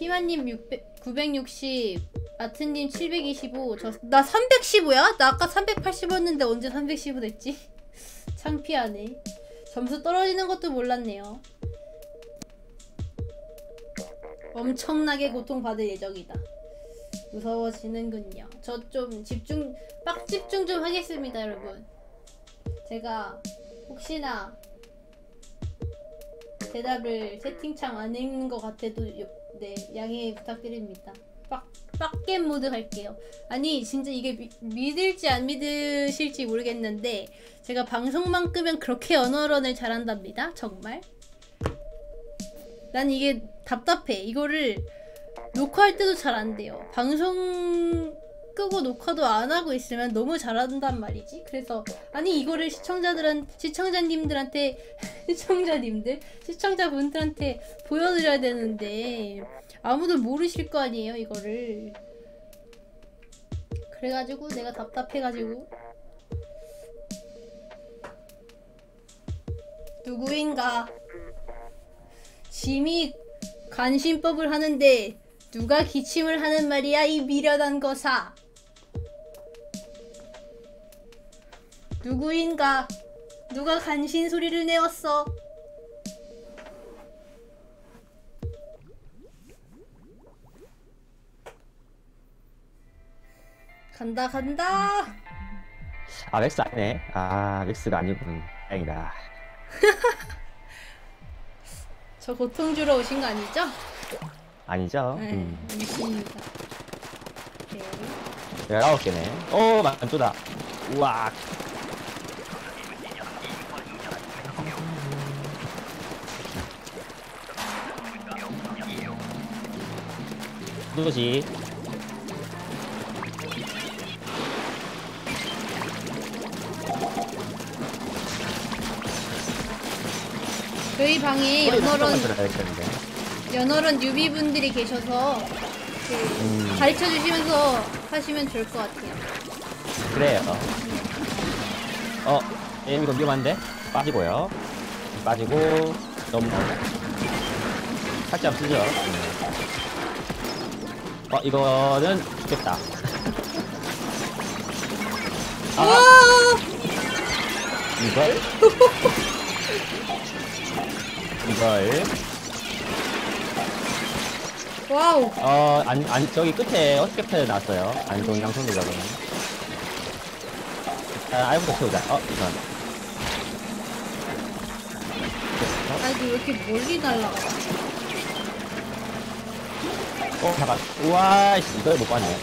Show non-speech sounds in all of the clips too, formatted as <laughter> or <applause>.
희만님 600, 960 아트님 725 저 나 315야? 나 아까 380였는데 언제 315 됐지? <laughs> 창피하네. 점수 떨어지는 것도 몰랐네요. 엄청나게 고통받을 예정이다. 무서워지는군요. 저 좀 집중 빡 집중 좀 하겠습니다 여러분. 제가 혹시나 대답을 채팅창 안 읽는 것 같아도 요- 네 양해 부탁드립니다. 빡 빡겜 모드 할게요. 아니 진짜 이게 미, 믿을지 안 믿으실지 모르겠는데 제가 방송만 끄면 그렇게 언어론을 잘한답니다. 정말. 난 이게 답답해. 이거를 녹화할 때도 잘 안 돼요. 방송 끄고 녹화도 안 하고 있으면 너무 잘한단 말이지. 그래서 아니 이거를 시청자들한 시청자님들한테 <laughs> 시청자님들 시청자분들한테 보여드려야 되는데 아무도 모르실 거 아니에요 이거를. 그래가지고 내가 답답해가지고 누구인가 짐이 간신법을 하는데 누가 기침을 하는 말이야 이 미련한 거사 누구인가 누가 간신 소리를 내었어 간다 간다 아 맥스 아니네. 아 맥스가 아니군. 다행이다. <laughs> 저 고통 주러 오신 거 아니죠? 아니죠? 네 음. 아닙니다 오케이. 개네. 오 만조다. 우와. 누구지? 저희 방에 연어런. 연어런 뉴비분들이 계셔서 그 음. 가르쳐 주시면서 하시면 좋을 것 같아요. 그래요. 어, 예, 이거 위험한데? 빠지고요. 빠지고, 너무. 살짝 쓰죠. 음. 어, 이거는 죽겠다. 아, 와! 이걸? 이걸? 와우! 어, 안, 안, 저기 끝에 어떻게 펴놨어요? 안동 양손들라고는. 일단 알부터 채우자. 어, 이건. 아니 왜 이렇게 멀리 날라가? 어, 잠깐. 우와, 씨, 이걸 못 봤네.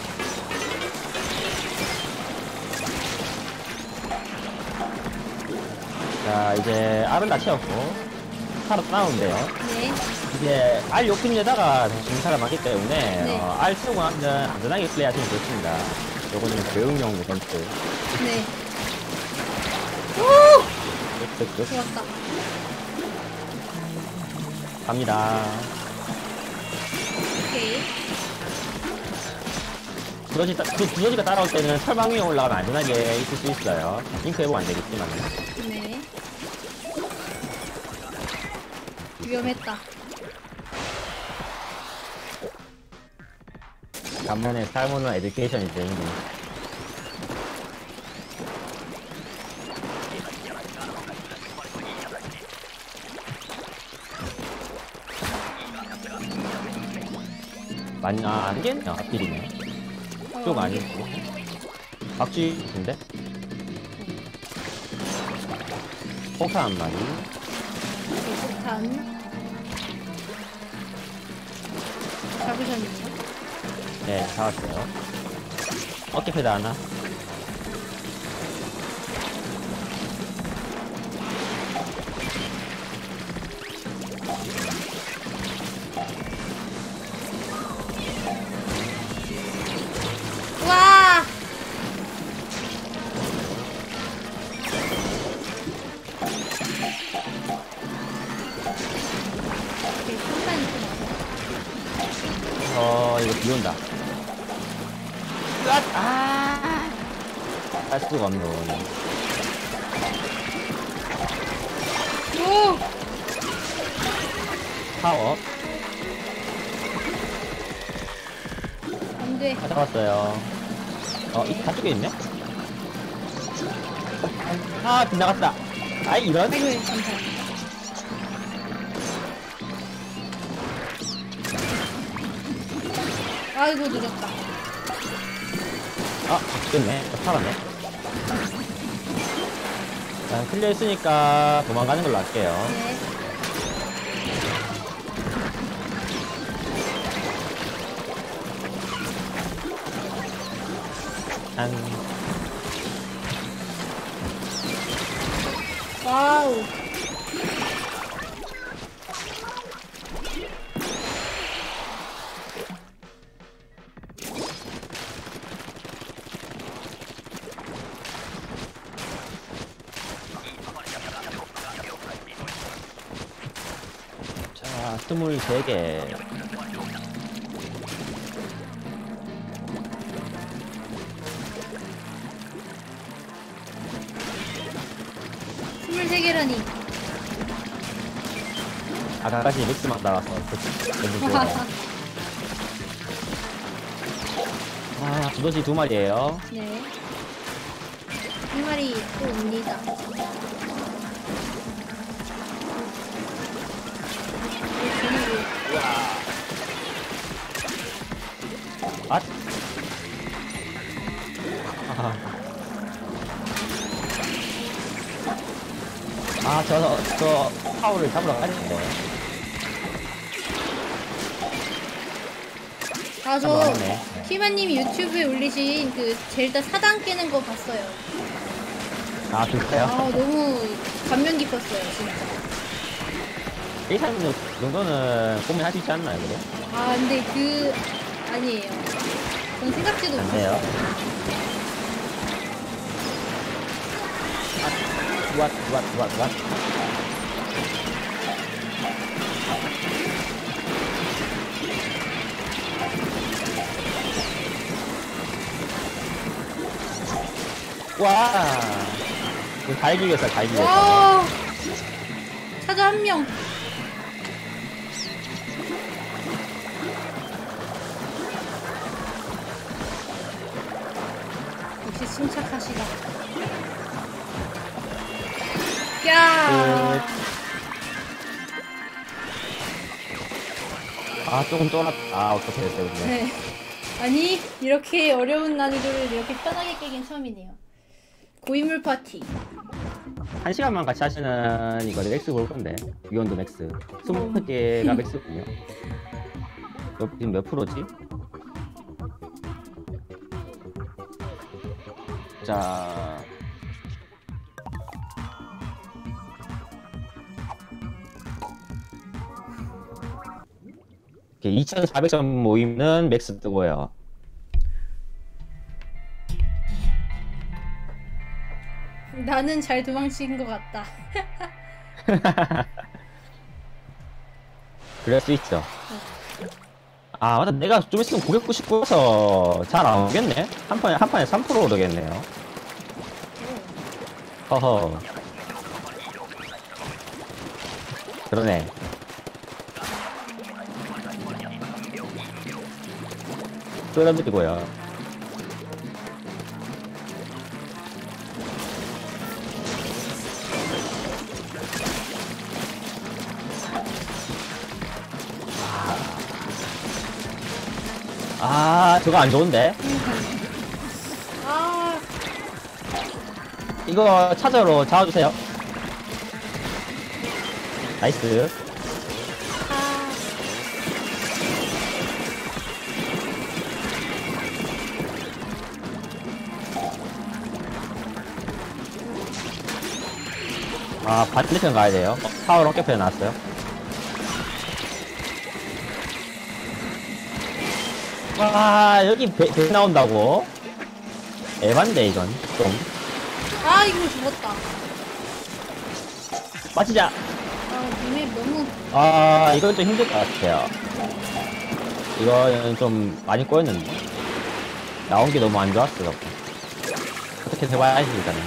자, 이제 알은 다 채웠고, 타로 나오는데요. 네. 이제 알 욕심에다가 중사가 많기 때문에, 네. 어, 알 채우고 나면 안전하게 플레이하시면 좋습니다. 요거는 교육용 이벤트. 네. 오! 끝, 끝, 끝. 좋았다. 갑니다. 오케이. 두더지, 따- 두, 두더지가 따라올 때는 철망 위에 올라가면 안전하게 있을 수 있어요. 링크 해보면 안 되겠지만. 네. 위험했다. 간만에 살모는 에듀케이션이죠, 형님. 많이, 아, 아니겠네요. 앞길이네. 어, 좀 아니고. 박쥐인데? 폭탄 한 마리. 폭탄. 잡으셨네요. 네, 잡았어요. 어깨 패드 하나. 다 잡았어요. 어, 이 가쪽에 있네? 아, 빗나갔다. 아이, 이런? 아이고 감사. 아이고 늦었다. 아, 죽겠네. 어, 살았네. 자, 클리어 했으니까 도망가는 걸로 할게요. 네. 한, 와 아까까지 믹스만 나왔어. 너무. 좋아. 아, 두더지 두 마리에요. 네. 한 마리 또 옵니다. 아. 아. <laughs> 아, 저, 저, 파워를 잡으러 가는데. 아, 저 맞네. 키마님이 유튜브에 올리신 그 젤다 사당 깨는 거 봤어요. 아, 아, 진짜요? 너무 감명 깊었어요, 진짜. 1, 3 정도는 꿈에 할수 있지 않나요, 그래? 아, 근데 그, 아니에요. 전 생각지도 안 돼요. 못했어요. 아, 왓, 왓, 왓, 왓. 와, 이거 잘 죽였어, 잘 죽였어. 와! 찾아 한 명. 역시 침착하시다. 야! 아, 조금 쫄았, 아, 어떻게 됐어요, 근데. 네. 아니, 이렇게 어려운 난이도를 이렇게 편하게 깨긴 처음이네요. 고인물 파티. 한 시간만 같이 하시는 이거 맥스 볼 건데 위온도 맥스 20개가 맥스군요. 몇, 지금 몇 프로지? 자. 이렇게 2400점 모임은 맥스 뜨고요 나는 잘 도망친 것 같다. <laughs> 그럴 수 있죠. 아 맞다 내가 좀 있으면 999에서 잘 안 오겠네. 한 판에 한 판에 3% 오르겠네요. 허허. 그러네. 끌어들이고요 아 저거 안 좋은데? 아, 이거 차저로 잡아주세요. 나이스. 아. 아 반대편 가야 돼요. 어, 파워 럭켓편에 나왔어요 와 여기 배, 배 나온다고? 에반데 이건. 좀. 아, 이거 죽었다. 빠지자. 아, 눈에 너무. 아 이건 좀 힘들 것 같아요. 이거는 좀 많이 꼬였는데. 나온 게 너무 안 좋았어 어떻게 해봐야지 일단은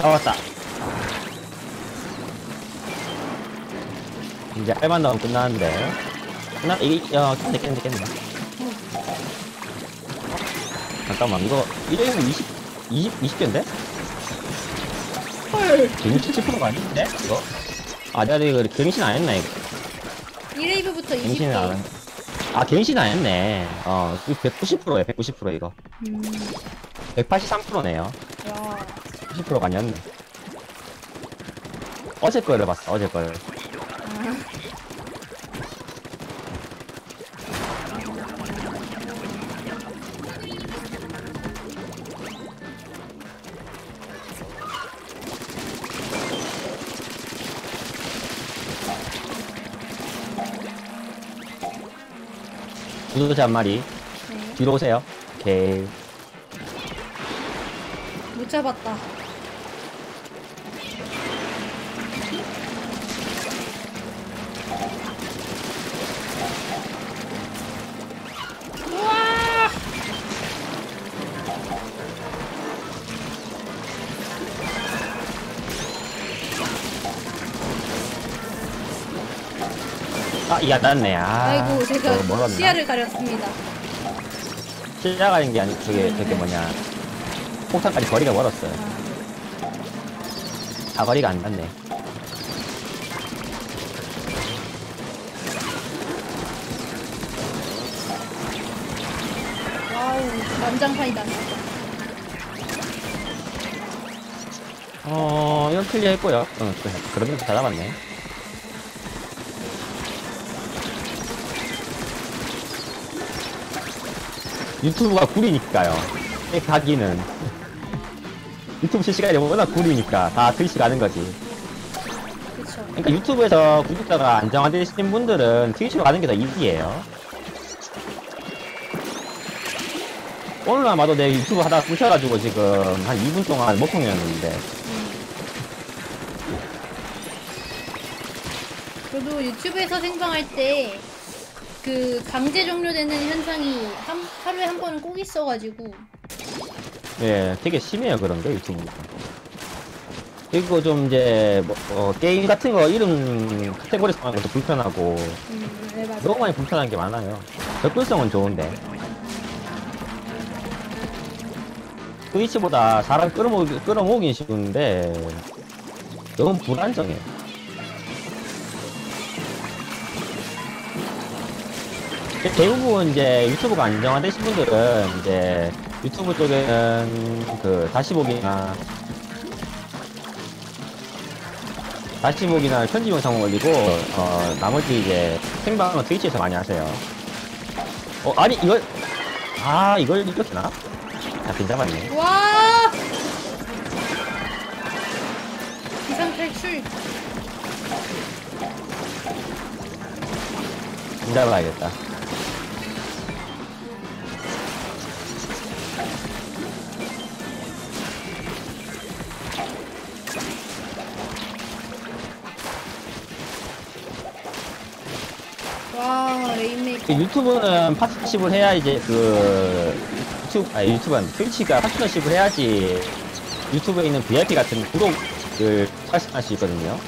잡았다. 이제 알만 나오면 끝나는데. 끝나, 이게, 어, 깼네, 깼네, 깼네. 잠깐만, 이거, 이러면 20, 20, 20개인데? 헐. 177%가 아닌데? 이거? 아, 내가 이거 갱신 안 했나, 이거? 1레이브부터 갱신은 안 20개. 했 아, 갱신 안 했네. 어, 이거 190%에 190% 이거. 음. 183%네요. 와. 90%가 아니었네. 어제 거를 봤어, 어제 거를. 아. 구도자 한 마리. 네. 뒤로 오세요. 오케이. 못 잡았다. 아, 안 닿네. 아. 아이고 제가 어, 멀었나? 시야를 가렸습니다. 시야 가는 게 아니고, 저게, 저게 뭐냐. 폭탄까지 거리가 멀었어요. 아, 사거리가 안 닿네. 와우 난장판이다. 어, 이건 클리어 했고요. 응, 그래. 그러면 다 잡았네. 유튜브가 구리니까요. 이 가기는. 유튜브 실시간이 워낙 구리니까 다 트위치 가는 거지. 그쵸. 그러니까 유튜브에서 구독자가 안정화되신 분들은 트위치로 가는 게 더 이지예요. 오늘만 봐도 내 유튜브 하다가 끊겨가지고 지금 한 2분 동안 먹통이었는데 저도 유튜브에서 생방할 때 그 강제 종료되는 현상이 한, 하루에 한 번은 꼭 있어가지고 예, 되게 심해요 그런 게 유튜브가. 그리고 좀 이제 뭐, 어, 게임 같은 거 이름 카테고리 정하는 것도 불편하고 음, 네 맞아. 너무 많이 불편한 게 많아요. 접근성은 좋은데 트위치보다 사람 끌어모으기, 끌어모으긴 쉬운데 너무 불안정해. 대- 대부분 이제 유튜브가 안정화되신 분들은 이제 유튜브 쪽에는 그 다시 보기나 다시 보기나 편집 영상 올리고 어 나머지 이제 생방은 트위치에서 많이 하세요. 어 아니 이걸 아 이걸 이렇게 나? 잡긴 잡았네. 와! 기상 탈출. 긴 잡아야겠다. 유튜브는 파트너십을 해야 이제 그 유튜브 아 유튜브는 트위치가 파트너십을 해야지 유튜브에 있는 VIP 같은 구독을 탈승할 수 있거든요.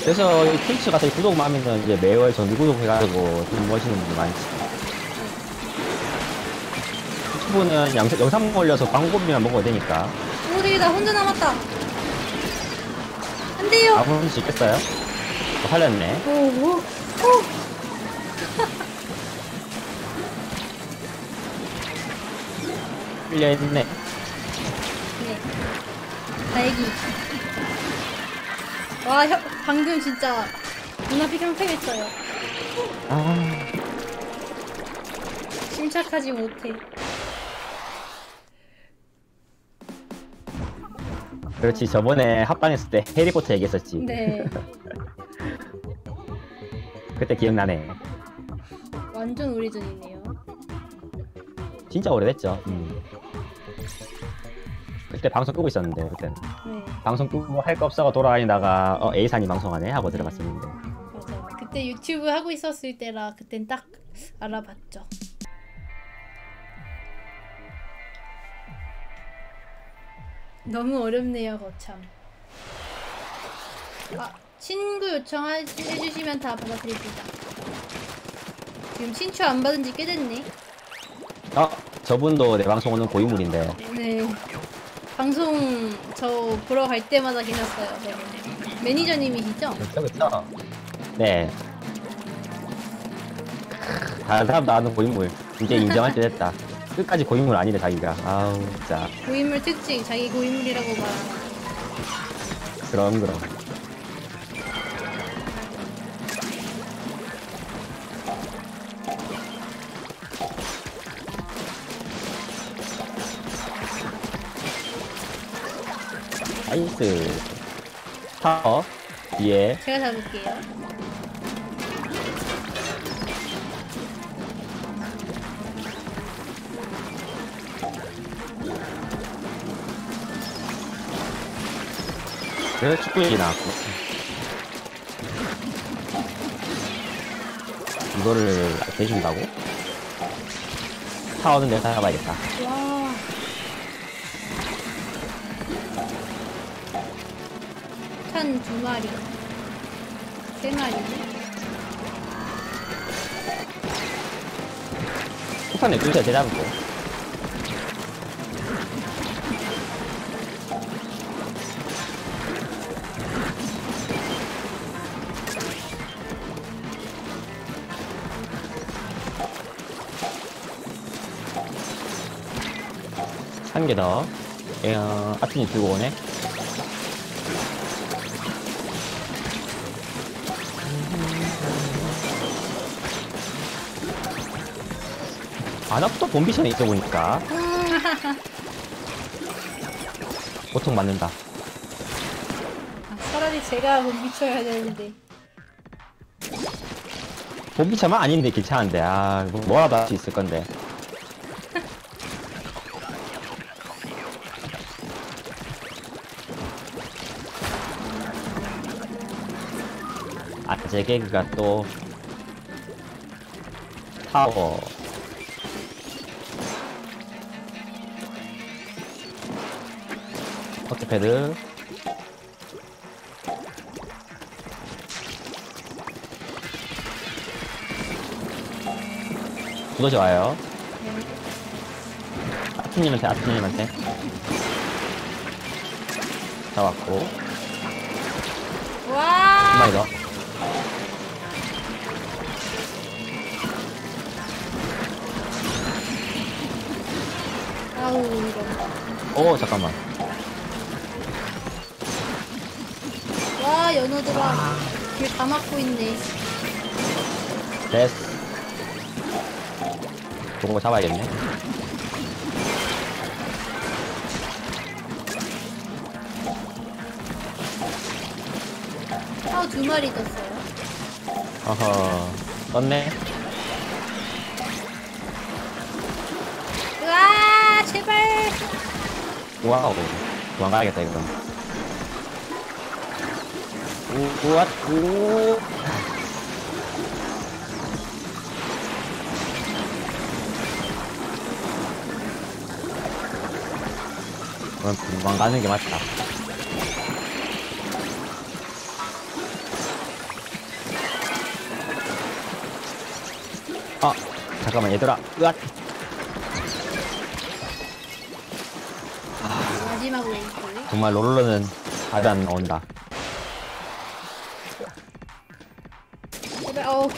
그래서 이 트위치 가서 구독만 하면은 이제 매월 정기 구독해가지고 돈 버시는 분들 많지. 유튜브는 영, 영상 올려서 광고비만 먹어야 되니까 오, 되게 나 혼자 남았다. 안 돼요. 아무런 수 있겠어요? 어, 살렸네. 오, 오, 오. 끌려있네. 네. 다행히. 와, 혀, 방금 진짜 눈앞이 깜짝했어요. 아. 침착하지 못해. 그렇지 저번에 합방했을 때 해리포터 얘기했었지 네. <laughs> 그때 기억나네 완전 오래전이네요. 진짜 오래됐죠 음. 그때 방송 끄고 있었는데 그때는 네. 방송 끄고 할 거 없어가 돌아다니다가 어 A산이 방송하네 하고 들어갔었는데 맞아요. 그때 유튜브 하고 있었을 때라 그땐 딱 알아봤죠. 너무 어렵네요, 거참. 아, 친구 요청해주시면 다 받아드립니다. 지금 친추 안 받은 지 꽤 됐네. 어, 저분도 내 방송 오는 고인물인데. 네. 방송 저 보러 갈 때마다 계셨어요. 네. 매니저님이시죠? 그쵸, 그쵸. 네. 다른 사람도 아는 고인물. 이제 인정할 때 됐다. 끝까지 고인물 아니네, 자기가. 아우, 진짜. 고인물 특징, 자기 고인물이라고 말하는. 그럼, 그럼. 나이스. 타워. 뒤에. 제가 잡을게요. 그래서 축구 얘기 나왔고. 이거를 대준다고? 타워는 내가 잡아야겠다. 와. 두 마리. 세 마리. 폭탄 내주세요, 제가 잡을게. 한개 더. 어, 아트님 들고 오네. 아나부터 본비션에 있어 보니까 <laughs> 보통 맞는다. 아, 차라리 제가 못 미쳐야 되는데. 본비차만 아닌데 괜찮은데 아 뭐- 뭐라도 할 수 있을 건데. <laughs> 아, 제 개그가 또 타워 패드. 이것이 와요. 아트님한테 아트님한테. 잡았고. 한 와! 마리 더. 아우, 이런. 오 잠깐만 와, 연어들아. 길 다 막고 있네. 됐어 좋은 거 잡아야겠네 아우, 두 마리 떴어요. 어허 떴네 으아, 제발! 와우 도망가야겠다 이거 우, 우와 우 그럼 도망가는 게 맞다. 아 잠깐만 얘들아. 으앗. 마지막 웨이브. 정말 롤러는 안 나온다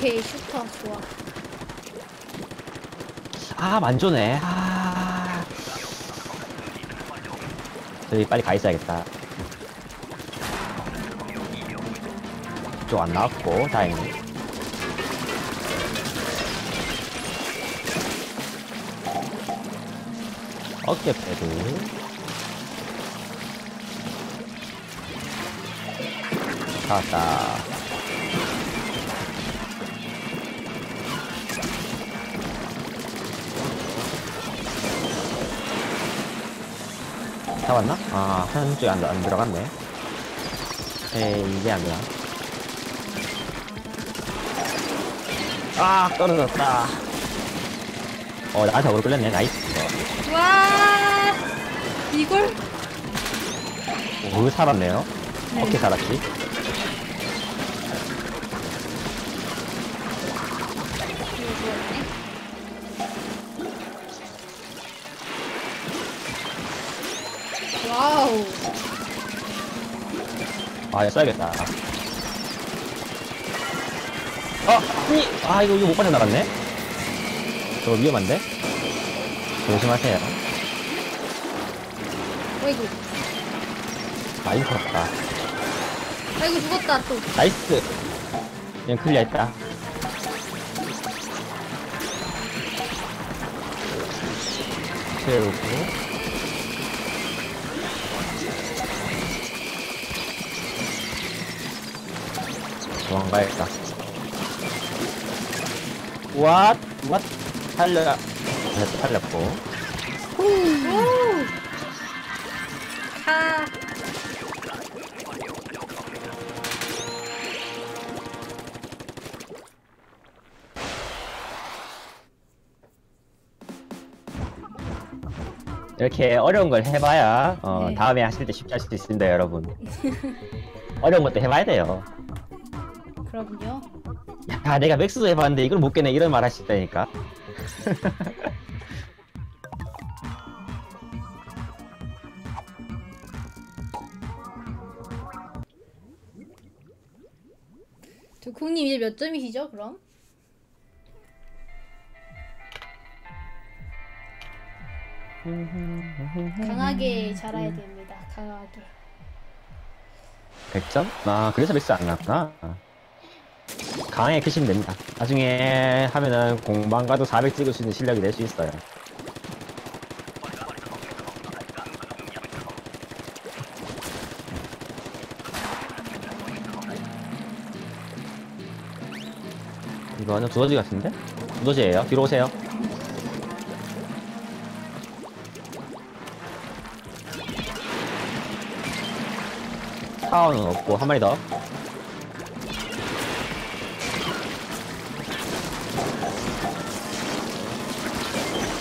오케이. 슈퍼, 좋아. 아 만조네. 아. 저기 빨리 가 있어야겠다. 쪽안 나왔고 다행히. 어깨 패드. 나왔다 잡았나? 아, 한쪽에 안, 안 들어갔네. 에이, 이게 안 되나? 아, 떨어졌다. 어, 나한테 오래 끌렸네. 나이스. 와! 이걸? 오, 살았네요. 네. 어떻게 살았지? 아, 이거 써야겠다. 어, 아니, 아, 이거, 이거 못 빠져나갔네? 저거 위험한데? 조심하세요. 어이구. 아, 이거 컸다. 아이고 죽었다 또. 나이스! 그냥 클리어 했다. 채우고. 도망가야겠다. 왓! 왓! 살려. 네, 살렸고. 오. 하. 이렇게 어려운 걸 해봐야, 어, 네. 다음에 하실 때 쉽게 할수 있습니다, 여러분. <laughs> 어려운 것도 해봐야 돼요. 그럼요. 야, 내가 맥스도 해봤는데 이걸 못 깨네, 이런 말 하시다니까. 두콩님 <laughs> 이제 몇 점이시죠 그럼? 강하게 자라야 됩니다. 강하게. 100점? 아, 그래서 맥스 안 나왔구나. 강하게 크시면 됩니다. 나중에 하면은 공방 가도 400 찍을 수 있는 실력이 될 수 있어요. 이거는 두더지 같은데? 두더지예요. 뒤로 오세요. 타워는 없고 한 마리 더.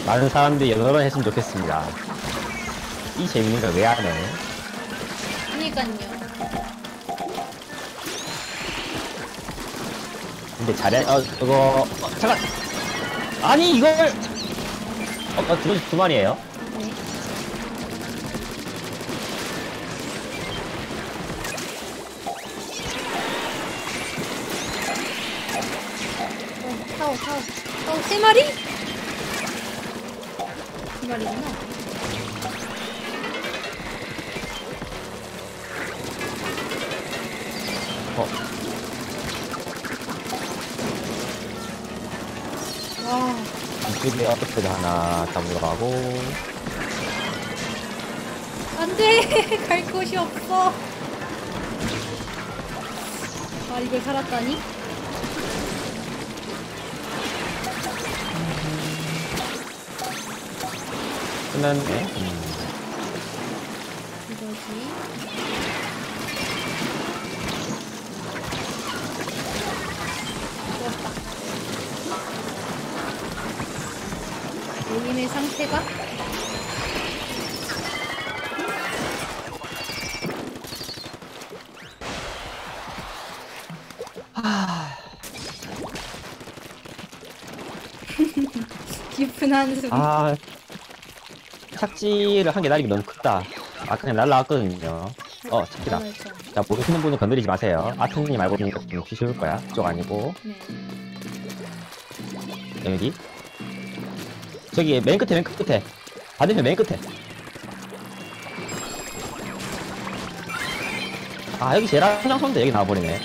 많은 사람들이 번 했으면 좋겠습니다. 이 재밌는 걸 왜 하네? 그니까요. 근데 잘해. 어, 이거 어, 잠깐. 아니 이걸 어, 어, 두, 두 마리예요. 이쪽에 어떻게도 하나 잡으러 가고. 안 돼! <laughs> 갈 곳이 없어. 아, 이걸 살았다니? 끝났네. 음. 모임의 상태가? <laughs> 깊은 한숨. 아, 착지를 한 개 날리기 너무 크다. 아, 그냥 날라왔거든요. 어, 착지다. 그렇죠. 자, 모르시는 분은 건드리지 마세요. 아트님 알고 보니까 좀 쉬울 거야. 그쪽 아니고. 네. 여기. 저기, 맨 끝에, 맨 끝에. 반대편 맨 끝에. 아, 여기 제일 한장 쏘는데 여기 나와버리네.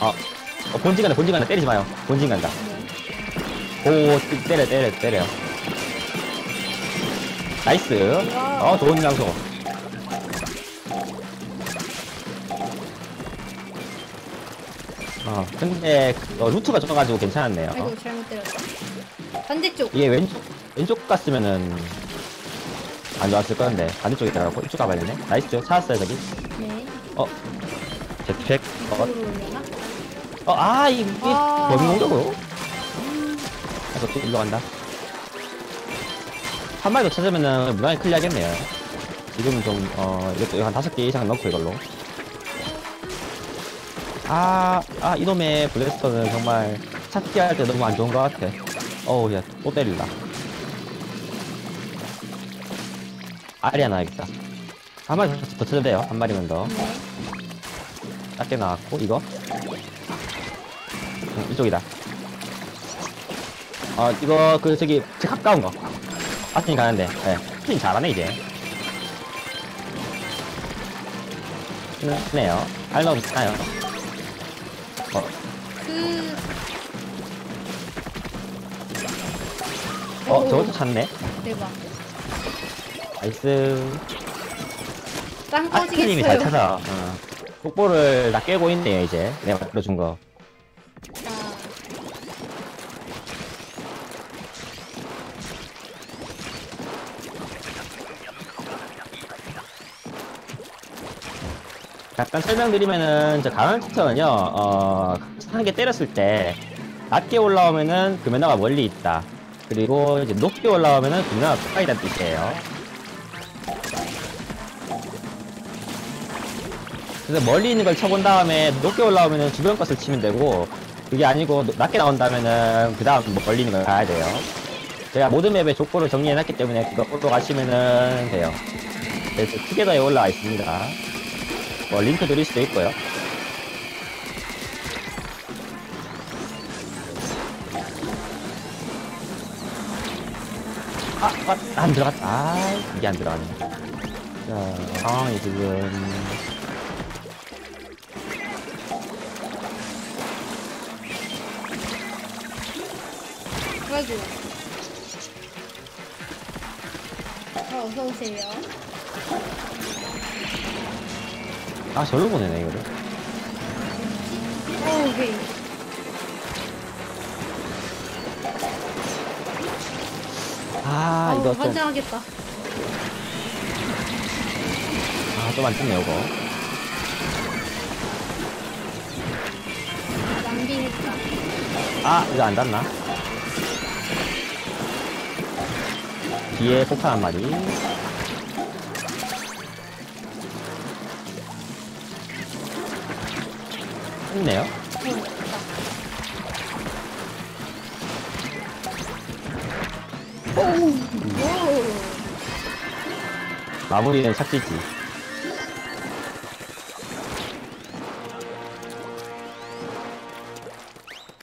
어, 어, 본진 간다, 본진 간다. 때리지 마요. 본진 간다. 네. 오, 때- 때려, 때려, 때려. 나이스. 어, 좋은 장소. 어, 근데, 그, 어, 루트가 좁아가지고 괜찮았네요. 아이고 잘못 때렸다. 반대쪽. 이게 왼쪽, 왼쪽 갔으면은, 안 좋았을 건데, 반대쪽에 들어가고, 이쪽 가봐야 되네. 나이스, 찾았어요, 저기. 네. 어. 어, 이쪽으로 올려나? 어, 아, 이게, 아. 범인 공격으로? 아, 저또 일로 간다. 한 마리 더 찾으면은 무난히 클리어하겠네요. 지금 좀, 어, 이것도 한 다섯 개 이상 넣고 이걸로. 아, 아, 이놈의 블래스터는 정말 찾기 할 때 너무 안 좋은 것 같아. 어우, 야, 또 때린다. 알이 하나 야겠다 한 마리 더 쳐도 돼요. 한 마리면 더. 네. 작게 나왔고, 이거. 응, 이쪽이다. 어, 이거, 그, 저기, 제 가까운 거. 아튼이 가는데, 예. 네. 잘하네, 이제. 네요. 알로 비슷나요? 어, 오, 저것도 찾네. 대박. 나이스. 땅 아트님이 잘 꺼지겠어요. 찾아. 어. 속보를 다 깨고 있네요, 이제. 내가 만들어준 거. 자, 잠깐 설명드리면은, 저 강한 특성은요, 어, 한개 때렸을 때, 낮게 올라오면은 금연화가 멀리 있다. 그리고 이제 높게 올라오면은 금연화가 가까이 있다는 뜻이에요. 그래서 멀리 있는 걸 쳐본 다음에 높게 올라오면은 주변 것을 치면 되고, 그게 아니고 노- 낮게 나온다면은 그 다음 멀리 있는 걸 가야 돼요. 제가 모든 맵에 족보를 정리해놨기 때문에 그거 가시면은 돼요. 그래서 투게더에 올라와 있습니다. 뭐 링크 드릴 수도 있고요. 아, 아, 안 들어갔다. 아, 이게 안 들어가네. 자, 상황이 지금. 아이고. 어, 어서 오세요. 아, 절로 보내네, 이거를. 오, 오케이. 아, 어우, 이거 좀. 환장하겠다. 아, 좀안 좋네, 이거. 낭비했다. 아, 이거 안 닿나? 뒤에 폭탄 한 마리. 했네요. 어, 마무리는 착지지.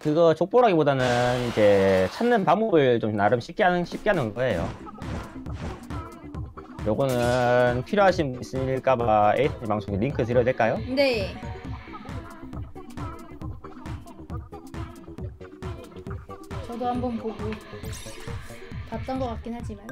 그거 족보라기보다는 이제 찾는 방법을 좀 나름 쉽게 하는 쉽게 하는 거예요. 요거는 필요하신 분 있을까봐 에이스 방송에 링크 드려도 될까요? 네. 저도 한번 보고 봤던 것 같긴 하지만